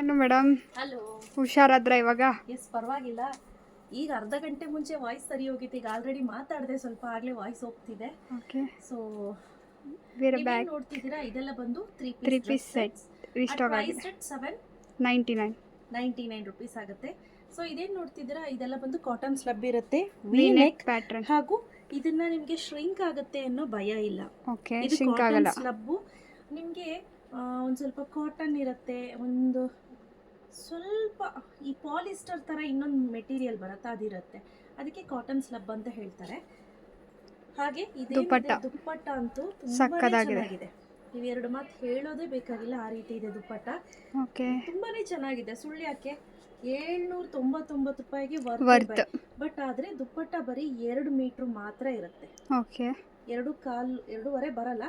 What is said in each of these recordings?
ನಾನು madam? Hello. ಹುಷಾರಾದ್ರ ಇವಾಗ? S ಪರವಾಗಿಲ್ಲ. ಈಗ ಅರ್ಧ ಗಂಟೆ ಮುಂಚೆ ವಾಯ್ಸ್ ಸರಿ ಹೋಗಿತ್ತು. ಈಗ ಆಲ್ರೆಡಿ ಮಾತಾಡಿದೆ ಸ್ವಲ್ಪ ಆಗಲೇ ವಾಯ್ಸ್ ಹೋಗ್ತಿದೆ. ಓಕೆ ಸೊ ಬೇರೆ ಬ್ಯಾಗ್ ನೋಡ್ತಿದ್ದೀರಾ? ಇದೆಲ್ಲ ಬಂದು three three piece set restock ಆಗಿದೆ set seven ninety nine ninety nine rupees ಆಗುತ್ತೆ. ಸೊ ಇದೇನು ನೋಡ್ತಿದ್ದೀರಾ? ಇದೆಲ್ಲ ಬಂದು ಕಾಟನ್ ಸ್ಲಬ್ ಇರುತ್ತೆ. ವಿ ನೆಕ್ ಪ್ಯಾಟ್ರನ್ ಹಾಗೂ ಇದನ್ನ ನಿಮಗೆ ಶ್ರಿಂಕ್ ಆಗುತ್ತೆ ಅನ್ನೋ ಭಯ ಇಲ್ಲ. ಓಕೆ ಶ್ರಿಂಕ್ ಆಗಲ್ಲ. ಸ್ಲಬ್ಬು ನಿಮಗೆ ಒಂದು ಸ್ವಲ್ಪ ಕಾಟನ್ ಇರುತ್ತೆ. ಒಂದು ಸ್ವಲ್ಪ ಈ ಪಾಲಿಸ್ಟರ್ ಥರ ಇನ್ನೊಂದು ಮೆಟೀರಿಯಲ್ ಬರುತ್ತೆ ಅದಿರುತ್ತೆ. ಅದಕ್ಕೆ ಕಾಟನ್ ಸ್ಲಬ್ ಅಂತ ಹೇಳ್ತಾರೆ. ಹಾಗೆ ಇದು ದುಪ್ಪಟ್ಟ. ದುಪ್ಪಟ್ಟ ಅಂತೂ. ಚೆನ್ನಾಗಿದೆ. ನೀವು ಎರಡು ಮಾತು ಹೇಳೋದೇ ಬೇಕಾಗಿಲ್ಲ ಆ ರೀತಿ ಇದೆ ದುಪ್ಪಟ್ಟ. ಓಕೆ. ತುಂಬಾನೇ ಚೆನ್ನಾಗಿದೆ. ಸುಳ್ಳು ಯಾಕೆ? ಏಳ್ನೂರ ತೊಂಬತ್ತೊಂಬತ್ತು ರೂಪಾಯಿಗೆ ವರ್ತ್ ವರ್ತ್ ಬಟ್ ಆದ್ರೆ ದುಪ್ಪಟ್ಟ ಬರೀ ಎರಡು ಮೀಟರ್ ಮಾತ್ರ ಇರುತ್ತೆ. ಓಕೆ. ಎರಡು ಕಾಲು ಎರಡೂವರೆ ಬರಲ್ಲ.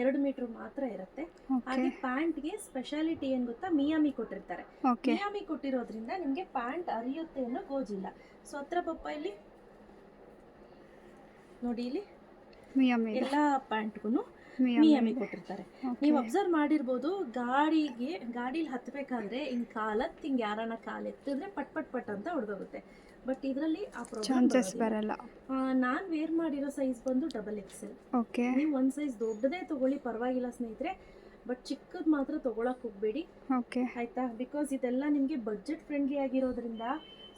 ಎರಡು ಮೀಟರ್ ಮಾತ್ರ ಇರುತ್ತೆ. ಹಾಗೆ ಹಾಗೆ ಪ್ಯಾಂಟ್ಗೆ ಸ್ಪೆಷಾಲಿಟಿ ಏನ್ ಗೊತ್ತಾ? ಮಿಯಾಮಿ ಕೊಟ್ಟಿರ್ತಾರೆ. ಮಿಯಾಮಿ ಕೊಟ್ಟಿರೋದ್ರಿಂದ ನಿಮ್ಗೆ ಪ್ಯಾಂಟ್ ಅರಿಯುತ್ತೆ ಅನ್ನೋ ಗೋಜಿಲ್ಲ. ಸೊ ಹತ್ರ ಪಪ್ಪ ಇಲ್ಲಿ. ನೋಡಿ ಇಲ್ಲಿ. ಎಲ್ಲಾ ಪ್ಯಾಂಟ್ಗೂ ಮಿಯಾಮಿ ಕೊಟ್ಟಿರ್ತಾರೆ. ನೀವು ಅಬ್ಸರ್ವ್ ಮಾಡಿರ್ಬೋದು ಗಾಡಿಗೆ ಗಾಡಿಲಿ ಹತ್ಬೇಕಾದ್ರೆ ಹಿಂಗ್ ಕಾಲ ಹಿಂಗ್ ಯಾರನ್ನ ಕಾಲ್ ಎತ್ತಿದ್ರೆ ಪಟ್ ಪಟ್ ಪಟ್ ಅಂತ ಹೊಡೆದೋಗುತ್ತೆ ಬಟ್ ಇದರಲ್ಲಿ ಆ ಚಾನ್ಸಸ್ ಬರಲ್ಲ. ನಾನ್ ವೇರ್ ಮಾಡಿರೋ ಸೈಜ್ ಬಂದು ಡಬಲ್ ಎಕ್ಸೆಲ್ ಓಕೆ ನೀವು ಒಂದು ಸೈಜ್ ದೊಡ್ಡದೇ ತಗೊಳ್ಳಿ ಪರವಾಗಿಲ್ಲ ಸ್ನೇಹಿತರೆ. ಬಟ್ ಚಿಕ್ಕದ್ ಮಾತ್ರ ತಗೊಳಕ್ ಹೋಗ್ಬೇಡಿ. ಓಕೆ ಆಯ್ತಾ? ಬಿಕಾಸ್ ಇದೆಲ್ಲ ನಿಮಗೆ ಬಜೆಟ್ ಫ್ರೆಂಡ್ಲಿ ಆಗಿರೋದ್ರಿಂದ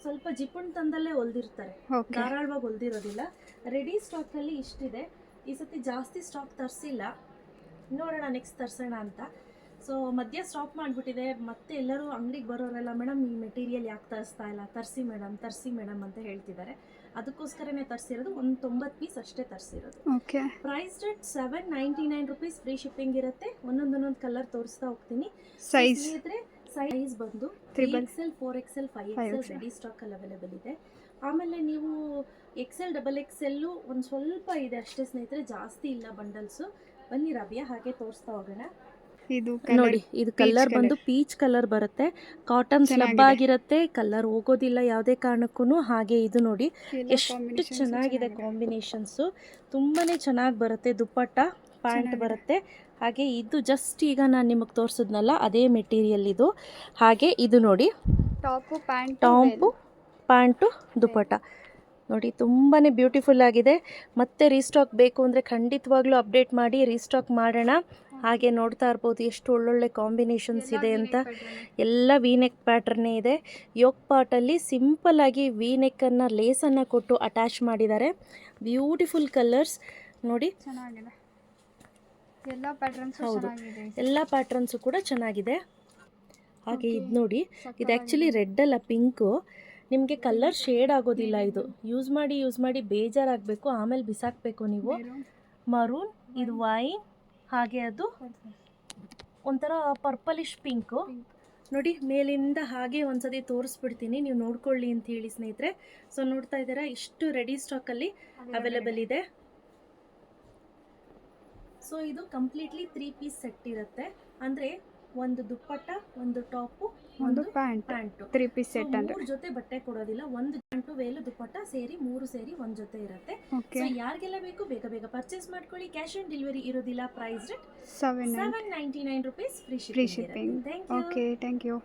ಸ್ವಲ್ಪ ಜಿಪುಣ್ ತಂದಲ್ಲೇ ಹೊಲ್ದಿರ್ತಾರೆ. ಧಾರಾಳವಾಗಿ ಹೊಲ್ದಿರೋದಿಲ್ಲ. ರೆಡಿ ಸ್ಟಾಕ್ ಅಲ್ಲಿ ಇಷ್ಟಿದೆ. ಈ ಸತಿ ಜಾಸ್ತಿ ಸ್ಟಾಕ್ ತರಿಸಿಲ್ಲ. ನೋಡೋಣ ನೆಕ್ಸ್ಟ್ ತರಿಸೋಣ ಅಂತ. ಸೊ ಮಧ್ಯ ಸ್ಟಾಪ್ ಮಾಡಿಬಿಟ್ಟಿದೆ. ಮತ್ತೆ ಎಲ್ಲರೂ ಅಂಗಡಿಗೆ ಬರೋರೆಲ್ಲ ಮೇಡಮ್ ಈ ಮೆಟೀರಿಯಲ್ ಯಾಕೆ ತರಿಸ್ತಾ ಇಲ್ಲ? ತರಿಸಿ ಮೇಡಮ್ ತರಿಸಿ ಮೇಡಮ್ ಅಂತ ಹೇಳ್ತಿದ್ದಾರೆ. ಅದಕ್ಕೋಸ್ಕರನೇ ತರಿಸಿರೋದು ಒಂದು ತೊಂಬತ್ತು ಪೀಸ್ ಅಷ್ಟೇ ತರಿಸಿರೋದು. Okay. Price rate seven ninety nine rupees free shipping ಇರುತ್ತೆ. ಒಂದೊಂದೊಂದೊಂದು ಕಲರ್ ತೋರಿಸ್ತಾ ಹೋಗ್ತೀನಿ. ಸೈಜ್ ಇದ್ರೆ ಸೈಜ್ ಬಂದು three X L four XL five X L ready stock ಅಲ್ಲಿ ಅವೈಲೇಬಲ್ ಇದೆ. ಆಮೇಲೆ ನೀವು ಎಕ್ಸೆಲ್ ಡಬಲ್ ಎಕ್ಸೆಲ್ಲು ಒಂದು ಸ್ವಲ್ಪ ಇದೆ ಅಷ್ಟೇ ಸ್ನೇಹಿತರೆ ಜಾಸ್ತಿ ಇಲ್ಲ ಬಂಡಲ್ಸು. ಬನ್ನಿ ರವಿಯ ಹಾಗೆ ತೋರಿಸ್ತಾ ಹೋಗೋಣ. ಇದು ನೋಡಿ ಇದು ಕಲರ್ ಬಂದು ಪೀಚ್ ಕಲರ್ ಬರುತ್ತೆ. ಕಾಟನ್ ಸ್ಲಬ್ ಆಗಿರುತ್ತೆ. ಕಲರ್ ಹೋಗೋದಿಲ್ಲ ಯಾವುದೇ ಕಾರಣಕ್ಕೂ ಹಾಗೆ ಇದು ನೋಡಿ ಎಷ್ಟು ಚೆನ್ನಾಗಿದೆ ಕಾಂಬಿನೇಷನ್ಸು ತುಂಬಾನೇ ಚೆನ್ನಾಗಿ ಬರುತ್ತೆ ದುಪ್ಪಟ್ಟ ಪ್ಯಾಂಟ್ ಬರುತ್ತೆ. ಹಾಗೆ ಇದು ಜಸ್ಟ್ ಈಗ ನಾನು ನಿಮಗೆ ತೋರಿಸಿದ್ನಲ್ಲ ಅದೇ ಮೆಟೀರಿಯಲ್ ಇದು. ಹಾಗೆ ಇದು ನೋಡಿ. Top pant top pant dupatta. ನೋಡಿ ತುಂಬಾ ಬ್ಯೂಟಿಫುಲ್ ಆಗಿದೆ. ಮತ್ತೆ ರೀಸ್ಟಾಕ್ ಬೇಕು ಅಂದರೆ ಖಂಡಿತವಾಗ್ಲೂ ಅಪ್ಡೇಟ್ ಮಾಡಿ ರೀಸ್ಟಾಕ್ ಮಾಡೋಣ. ಹಾಗೆ ನೋಡ್ತಾ ಇರ್ಬೋದು ಎಷ್ಟು ಒಳ್ಳೊಳ್ಳೆ ಕಾಂಬಿನೇಷನ್ಸ್ ಇದೆ ಅಂತ. ಎಲ್ಲ ವೀನೆಕ್ ಪ್ಯಾಟ್ರನ್ನೇ ಇದೆ. ಯೋಗ್ ಪಾಟಲ್ಲಿ ಸಿಂಪಲ್ಲಾಗಿ ವೀನೆಕ್ಕನ್ನು ಲೇಸನ್ನು ಕೊಟ್ಟು ಅಟ್ಯಾಚ್ ಮಾಡಿದ್ದಾರೆ. ಬ್ಯೂಟಿಫುಲ್ ಕಲರ್ಸ್ ನೋಡಿ. ಚೆನ್ನಾಗಿದೆ. ಎಲ್ಲ ಪ್ಯಾಟ್ರನ್ಸ್ ಹೌದು. ಎಲ್ಲ ಪ್ಯಾಟ್ರನ್ಸು ಕೂಡ ಚೆನ್ನಾಗಿದೆ. ಹಾಗೆ ಇದು ನೋಡಿ. ಇದು ಆ್ಯಕ್ಚುಲಿ ರೆಡ್ ಅಲ್ಲ ಪಿಂಕು ನಿಮಗೆ ಕಲರ್ ಶೇಡ್ ಆಗೋದಿಲ್ಲ ಇದು. ಯೂಸ್ ಮಾಡಿ ಯೂಸ್ ಮಾಡಿ ಬೇಜಾರಾಗಬೇಕು, ಆಮೇಲೆ ಬಿಸಾಕಬೇಕು ನೀವು. ಮರೂನ್ ಇದು ವೈನ್ ಹಾಗೆ ಅದು. ಒಂಥರ ಪರ್ಪಲಿಶ್ ಪಿಂಕು ನೋಡಿ, ಮೇಲಿಂದ ಹಾಗೆ ಒಂದ್ಸತಿ ತೋರಿಸ್ಬಿಡ್ತೀನಿ. ನೀವು ನೋಡ್ಕೊಳ್ಳಿ ಅಂತ ಹೇಳಿ ಸ್ನೇಹಿತರೆ. ಸೊ ನೋಡ್ತಾ ಇದ್ದೀರಾ? ಇಷ್ಟು ರೆಡಿ ಸ್ಟಾಕಲ್ಲಿ ಅವೈಲೇಬಲ್ ಇದೆ. ಸೊ ಇದು ಕಂಪ್ಲೀಟ್ಲಿ ತ್ರೀ ಪೀಸ್ ಸೆಟ್ ಇರುತ್ತೆ. ಅಂದರೆ ಒಂದು ದುಪ್ಪಟ್ಟ ಒಂದು ಟಾಪು ಒಂದು pant. Pant. Three piece set ಅಂದ್ರೆ. ಜೊತೆ ಬಟ್ಟೆ ಕೊಡೋದಿಲ್ಲ. ಒಂದು ಪ್ಯಾಂಟು ವೇಲು ದುಪ್ಪಟ್ಟ ಸೇರಿ ಮೂರು ಸೇರಿ ಒಂದ್ ಜೊತೆ ಇರುತ್ತೆ. ಸೊ ಯಾರಿಗೆಲ್ಲ ಬೇಕು ಬೇಗ ಬೇಗ ಪರ್ಚೇಸ್ ಮಾಡ್ಕೊಳ್ಳಿ. ಕ್ಯಾಶ್ ಆನ್ ಡೆಲಿವರಿ ಇರೋದಿಲ್ಲ price rate seven ninety nine rupees free shipping okay thank you